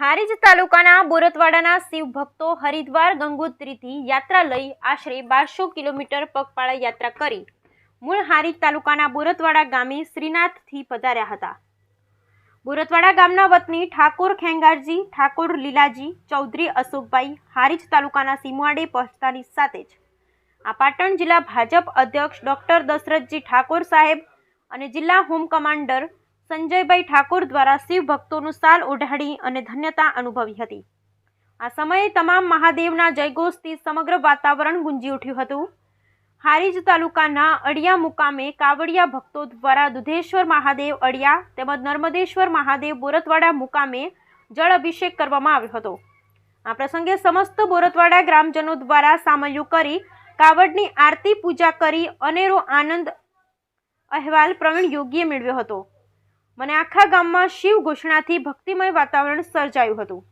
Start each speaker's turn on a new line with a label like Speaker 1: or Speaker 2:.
Speaker 1: હારીજ તાલુકાના બોરતવાડાના શિવ ભક્તો હરિદ્વાર ગંગોત્રીથી યાત્રા લઈ આશરે બારસો કિલોમીટર પગપાળા યાત્રા કરી. મૂળ હારીજ તાલુકાના બોરતવાડા ગામે શ્રીનાથથી પધાર્યા હતા. બોરતવાડા ગામના વતની ઠાકોર ખેંગારજી, ઠાકોર લીલાજી, ચૌધરી અશોકભાઈ હારીજ તાલુકાના સીમવાડે પહોંચતાની સાથે જ. આ પાટણ જિલ્લા ભાજપ અધ્યક્ષ ડોક્ટર દશરથજી ઠાકોર સાહેબ અને જિલ્લા હોમ કમાન્ડર સંજયભાઈ ઠાકોર દ્વારા શિવ ભક્તોનું સાલ ઓઢાડી અને ધન્યતા અનુભવી હતી. આ સમયે તમામ મહાદેવના જયઘોષથી સમગ્ર વાતાવરણ ગુંજી ઉઠ્યું હતું. હારીજ તાલુકાના અડિયા મુકામે કાવડિયા ભક્તો દ્વારા દુધેશ્વર મહાદેવ અડિયા તેમજ નર્મદેશ્વર મહાદેવ બોરતવાડા મુકામે જળ અભિષેક કરવામાં આવ્યો હતો. આ પ્રસંગે સમસ્ત બોરતવાડા ગ્રામજનો દ્વારા સામયું કરી કાવડની આરતી પૂજા કરી અનેરો આનંદ અહેવાલ પ્રવીણ યોગીએ મેળવ્યો હતો. મને આખા ગામમાં શિવ ઘોષણાથી ભક્તિમય વાતાવરણ સર્જાયું હતું.